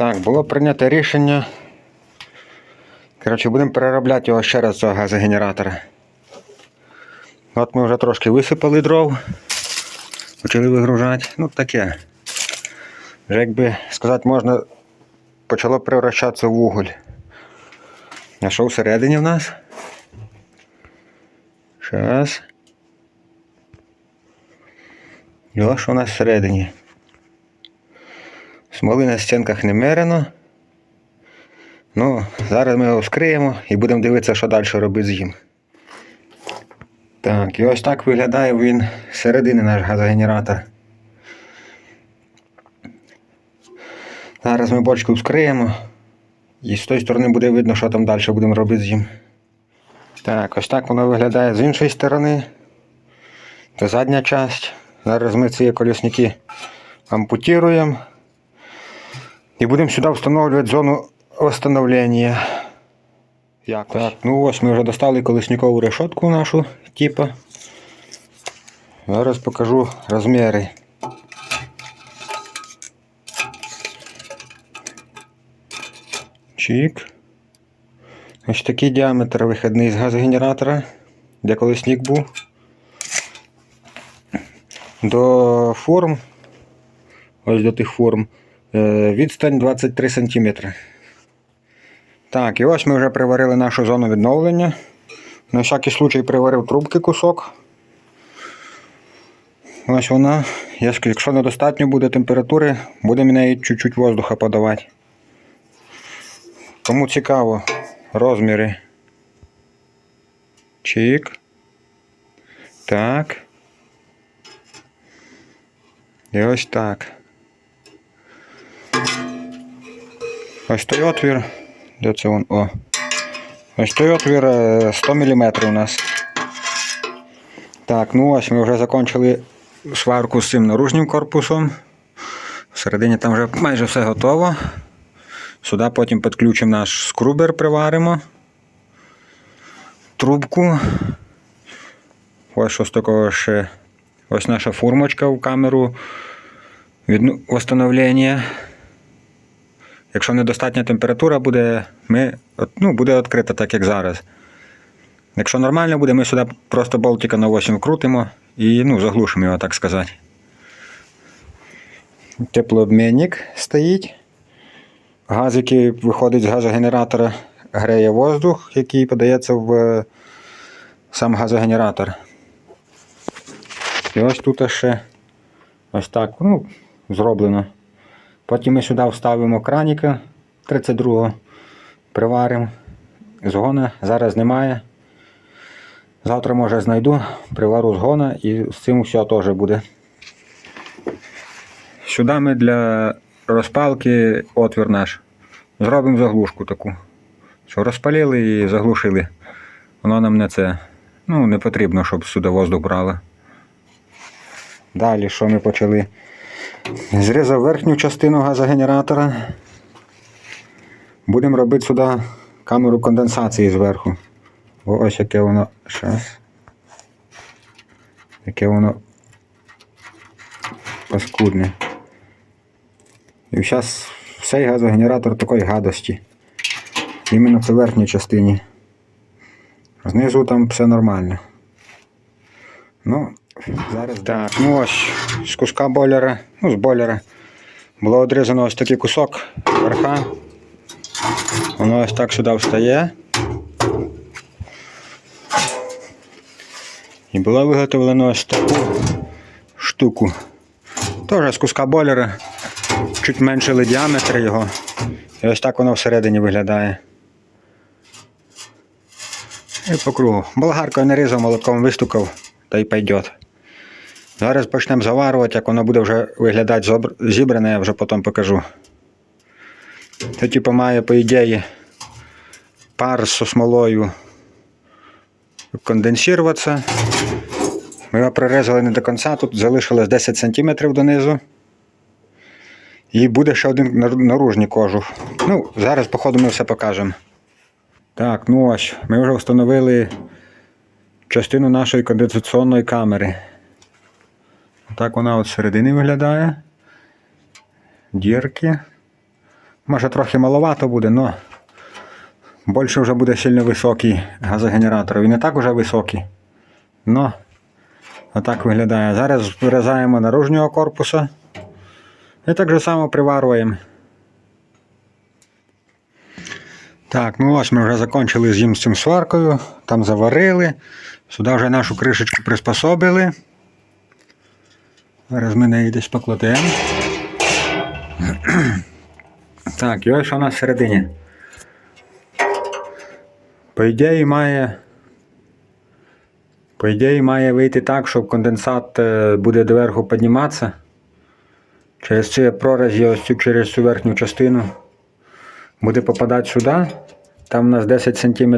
Так, було прийнято рішення. Коротше, будемо переробляти його ще раз цього газогенератора. От ми вже трошки висипали дров. Почали вигружати. Ну таке. Вже якби сказати можна, почало превращатися в уголь. А що всередині в нас? Ось що у нас всередині. Смоли на стінках не мерено. Ну, зараз ми його вскриємо і будемо дивитися, що далі робити з ним. Так, і ось так виглядає він зсередини наш газогенератор. Зараз ми бочку вскриємо. І з тої сторони буде видно, що там далі будемо робити з ним. Так, ось так воно виглядає з іншої сторони. Це задня часть. Зараз ми ці колесники ампутуємо. І будемо сюди встановлювати зону восстановлення. Як? Так, ну ось ми вже достали колесникову решетку нашу, типа. Зараз покажу розміри. Чик. Ось такий діаметр вихідний з газогенератора, де колесник був. До форм, ось до тих форм, відстань 23 см. Так, і ось ми вже приварили нашу зону відновлення. На всякий случай приварив трубки кусок. Ось вона. Якщо- недостатньо буде температури, будемо в неї чуть-чуть воздуха подавати. Кому цікаво, розміри. Чик. Так. І ось так. Ось той отвір. Де це він? О. Ось той отвір е, 100 мм у нас. Так, ну ось ми вже закінчили сварку з цим наружнім корпусом. Всередині там вже майже все готово. Сюди потім підключимо наш скрубер, приваримо. Трубку. Ось що з такого ще. Ось наша формочка в камеру від встановлення. Якщо недостатня температура буде, ми, ну, буде відкрита, так як зараз. Якщо нормально буде, ми сюди просто болтика на 8 вкрутимо і ну, заглушимо його, так сказати. Теплообмінник стоїть. Газ, який виходить з газогенератора, греє воздух, який подається в е, сам газогенератор. І ось тут ще ось так ну, зроблено. Потім ми сюди вставимо краніка 32-го, приваримо. Згона зараз немає. Завтра, може, знайду, привару згона і з цим все теж буде. Сюди ми для розпалки отвір наш. Зробимо заглушку таку. Що розпалили і заглушили. Воно нам не це. Ну, не потрібно, щоб сюди воздух брало. Далі що ми почали? Зрізав верхню частину газогенератора. Будемо робити сюди камеру конденсації зверху. Ось яке воно. Щас. Яке воно паскудне. І зараз цей газогенератор такої гадості. Іменно це верхній частині. Знизу там все нормально. Ну, зараз так. Ну ось з куска бойлера, ну з бойлера. Було одрізано ось такий кусок верха. Воно ось так сюди встає. І було виготовлено ось таку штуку. Теж з куска бойлера. Чуть меншили діаметр його. І ось так воно всередині виглядає. І по кругу. Болгаркою нарізав, молотком вистукав та й пойдет. Зараз почнемо заварювати, як воно буде вже виглядати зібране, я вже потім покажу. Це типу має, по ідеї, пар з смолою конденсуватися. Ми його прорізали не до кінця, тут залишилось 10 см донизу. І буде ще один наружний кожух. Ну, зараз, походу, ми все покажемо. Так, ну ось, ми вже встановили частину нашої конденсаційної камери. Так вона от зсередини виглядає. Дірки. Може трохи маловато буде, але більше вже буде сильно високий газогенератор. Він і так вже високий. Но отак виглядає. Зараз вирізаємо наружнього корпуса. І так же само приварюємо. Так, ну ось ми вже закінчили з цим сваркою. Там заварили. Сюди вже нашу кришечку приспособили. Зараз ми неї десь покладемо. Так, і ось нас всередині. По ідеї має. По ідеї має вийти так, що конденсат е, буде доверху підніматися. Через ці прорізі, ось цю через цю верхню частину. Буде попадати сюди. Там у нас 10 см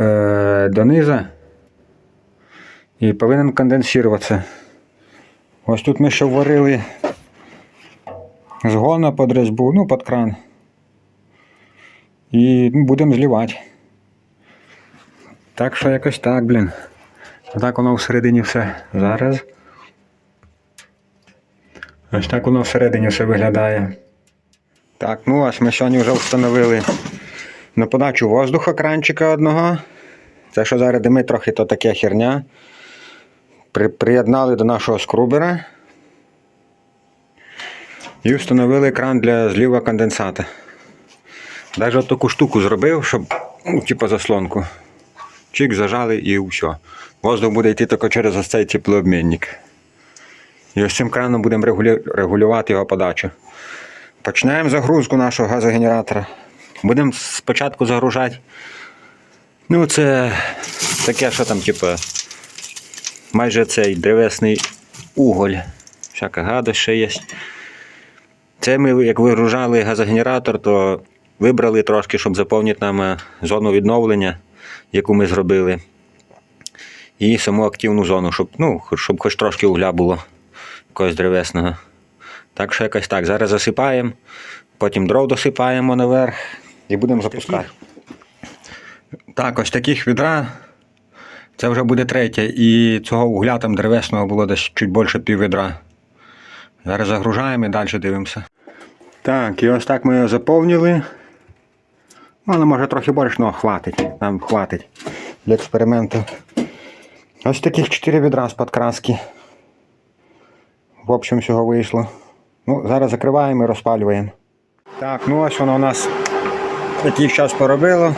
е, донизу. І повинен конденсуватися. Ось тут ми ще варили згона під резьбу, ну, під кран. І ну, будемо злівати. Так що якось так, блін. Так воно всередині все зараз. Ось так воно всередині все виглядає. Так, ну ось ми сьогодні вже встановили на подачу воздуха кранчика одного. Це що зараз димить трохи, то таке херня. При, приєднали до нашого скрубера. І встановили кран для зліва конденсата. Навіть таку штуку зробив, щоб, ну, типу заслонку. Чик зажали і все. Воздух буде йти тільки через ось цей теплообмінник. І ось цим краном будемо регулю... регулювати його подачу. Починаємо загрузку нашого газогенератора. Будемо спочатку загружати. Ну, це таке, що там, типу, майже цей древесний уголь. Всяка гадость ще є. Це ми, як вигружали газогенератор, то вибрали трошки, щоб заповнити нам е, зону відновлення, яку ми зробили. І саму активну зону, щоб, ну, щоб хоч трошки угля було якогось древесного. Так що якось так. Зараз засипаємо, потім дров досипаємо наверх і будемо запускати. Так, ось таких відра. Це вже буде третє. І цього угля там древесного було десь чуть більше пів відра. Зараз загружаємо і далі дивимося. Так, і ось так ми його заповнили. Але може трохи але хватить. Нам хватить для експерименту. Ось таких 4 відра з-під краски. В общем, всього вийшло. Ну, зараз закриваємо і розпалюємо. Так, ну ось воно у нас якийсь час поробило.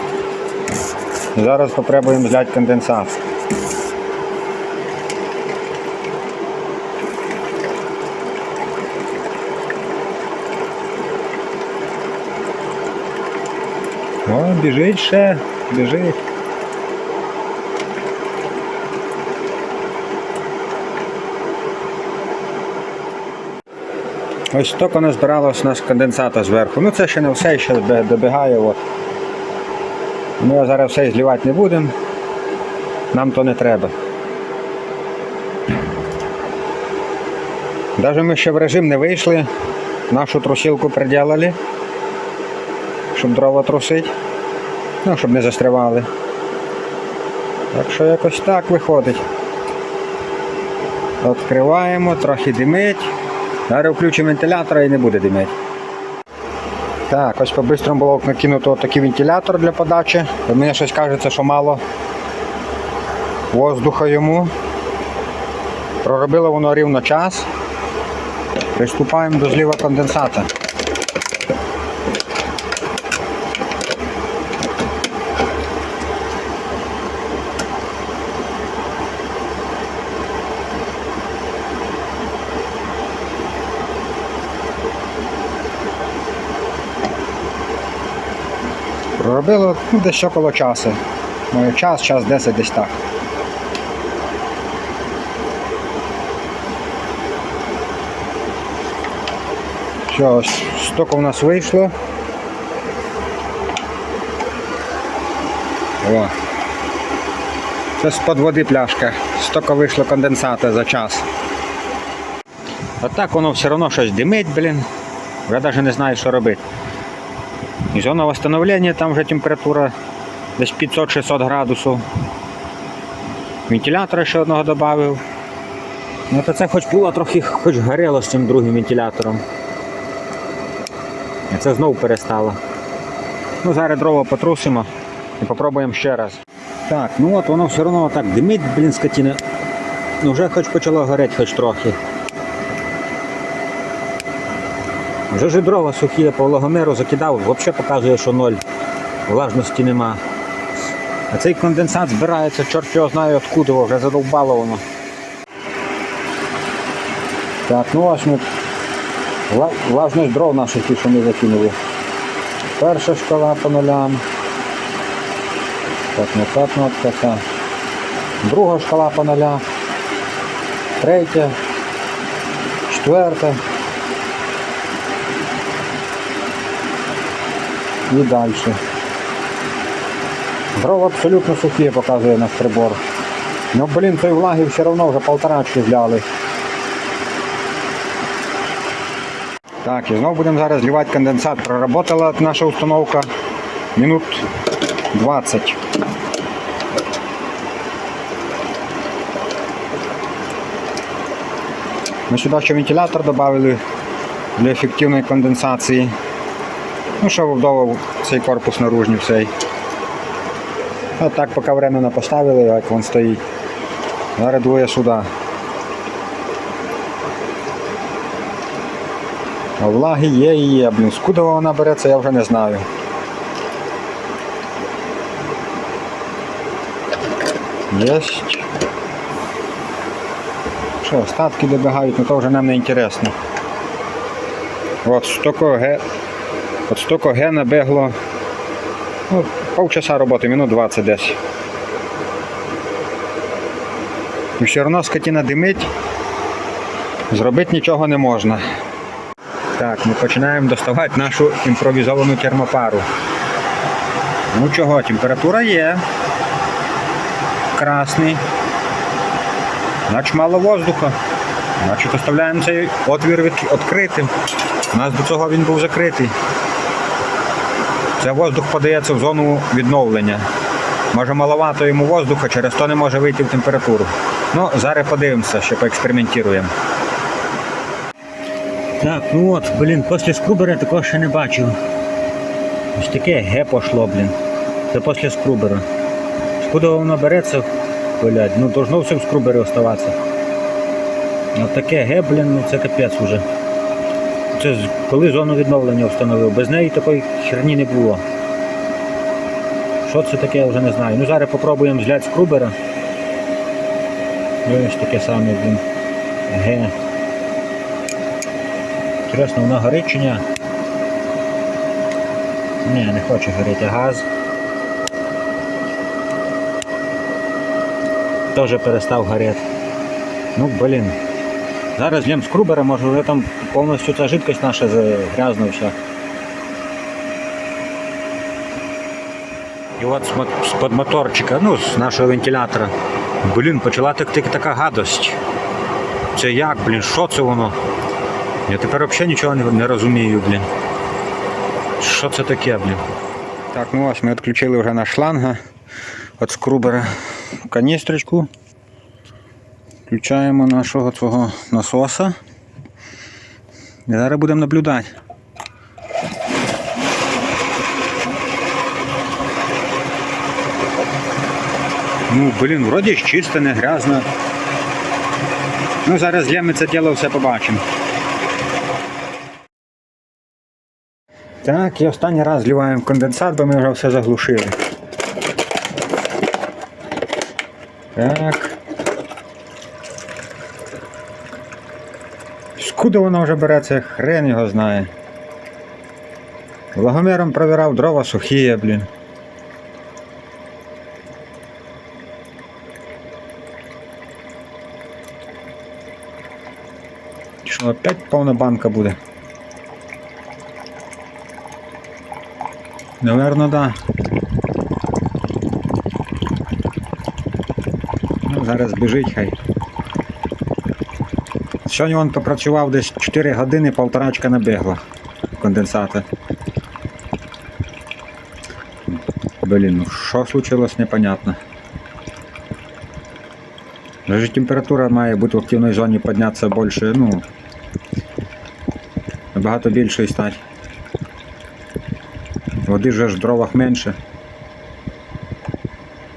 Зараз спробуємо взяти конденсат. О, біжить ще, біжить. Ось тільки у нас конденсата зверху. Ну це ще не все, ще добігає. От. Ми зараз все зливати не будемо. Нам то не треба. Навіть ми ще в режим не вийшли, нашу трусилку приділили, щоб дрова трусить, ну, щоб не застрявали. Так що якось так виходить. Відкриваємо, трохи димить. Зараз включимо вентилятор і не буде димити. Так, ось по-бистрому було накинуто такий вентилятор для подачі. Мені щось кажеться, що мало воздуха йому. Проробило воно рівно час. Приступаємо до зліва конденсата. Проробило ну, десь около часу. Може час, час 10 десь так. Все, ось стільки у нас вийшло. О. Це з-под води пляшка. Стільки вийшло конденсата за час. Отак воно все одно щось димить, блін. Я навіть не знаю, що робити. І зона восстановлення, там вже температура десь 500-600 градусів. Вентилятора ще одного додав. Ну то це хоч було трохи хоч горіло з цим другим вентилятором. Це знову перестало. Ну, зараз дрова потрусимо і попробуємо ще раз. Так, ну от воно все одно так димить, блін, скотіна. Ну вже хоч почало горіти хоч трохи. Вже ж дрова сухі, по влагомеру закидав, взагалі показує, що ноль. Влажності нема. А цей конденсат збирається, чорт його знає откуда, вже задовбало воно. Так, ну ось ми влажність дров наших ті, що ми закинули. Перша шкала по нулям. Так, ну так, ну така. Друга шкала по нулям. Третя. Четверта. І далі. Дрова абсолютно сухі, показує наш прибор. Ну, блін, той влаги все одно вже полторачки зляли. Так, і знову будемо зараз зливати конденсат. Проработала наша установка минут 20. Ми сюди ще вентилятор додали для ефективної конденсації. Ну, що вдома цей корпус наружний цей. От так поки временно поставили, як він стоїть. Зараз двоє сюди. Влаги є і є, блін. Скуда вона береться, я вже не знаю. Єсть. Що, остатки добігають, ну то вже нам не інтересно. От столько ге. От столько ге набегло. Ну, полчаса роботи, минут 20 десь. І все одно скотина димить. Зробити нічого не можна. Так, ми починаємо доставати нашу імпровізовану термопару. Ну чого, температура є. Красний. Значить мало воздуха. Значить оставляємо цей отвір від... відкритим. У нас до цього він був закритий. Це воздух подається в зону відновлення. Може маловато йому воздуха, через то не може вийти в температуру. Ну, зараз подивимося, ще поекспериментуємо. Так, ну от, блін, після скрубера такого ще не бачив. Ось таке ге пошло, блін. Це після скрубера. Скуда воно береться, блядь, ну должно все в скрубері оставатися. От таке ге, блін, ну це капець уже. Це коли зону відновлення встановив. Без неї такої херні не було. Що це таке, я вже не знаю. Ну зараз попробуємо зляти скрубера. Ось таке саме, блін. Ге. Інтересно, вона горить чи ні? Ні, не хоче горіти газ. Теж перестав горіти. Ну, блін. Зараз лєм скрубера, може вже там повністю ця жидкость наша грязна вся. І от з- з-під моторчика, ну, з нашого вентилятора. Блін, почала текти така гадость. Це як, блін, що це воно? Я тепер взагалі нічого не, розумію, блін. Що це таке, блін? Так, ну ось ми відключили вже наш шланга від скрубера каністрочку. Включаємо нашого цього насоса. І зараз будемо наблюдати. Ну, блін, вроді ж чисто, не грязно. Ну, зараз злємо це діло все побачимо. Так, і останній раз зливаємо конденсат, бо ми вже все заглушили. Так. Скуда воно вже береться, хрен його знає. Влагомером провірав дрова сухі, блін. Що, опять повна банка буде? Наверно, да. Ну, зараз біжить хай. Сьогодні він попрацював десь 4 години, полторачка набігла конденсата. Блін, ну що случилось, непонятно. Даже температура має бути в активній зоні піднятися більше, ну, набагато більше і стати. Води вже ж в дровах менше.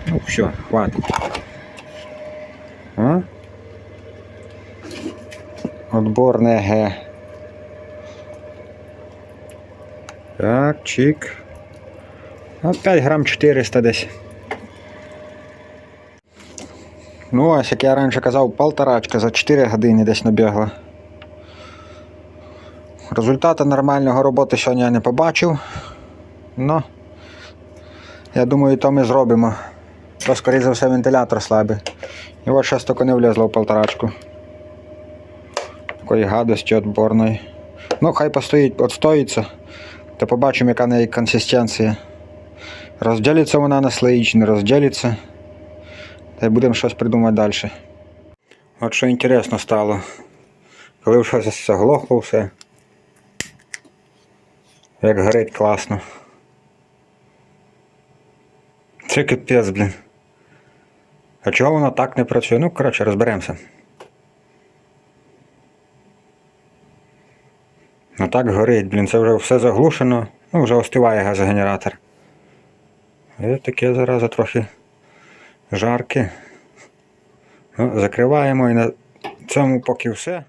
Ну, все, хватить. А? Отборне Г. Так, чик. Опять грам 400 десь. Ну, ось як я раніше казав, полторачка за 4 години десь набігла. Результату нормального роботи сьогодні я не побачив. Ну, я думаю, то ми зробимо. То, скоріше за все, вентилятор слабий. І от щось тільки не влізло в полторачку. Такої гадості отборної. Ну, хай постоїть, отстоїться. То побачимо, яка неї консистенція. Розділиться вона на слої чи не розділиться. Та й будемо щось придумати далі. От що інтересно стало. Коли вже щось заглохло все. Як горить класно. Це капець, блін. А чого воно так не працює? Ну, коротше, розберемося. Ну так горить, блін, це вже все заглушено. Ну, вже остиває газогенератор. І таке зараза трохи жарке. Ну, закриваємо і на цьому поки все.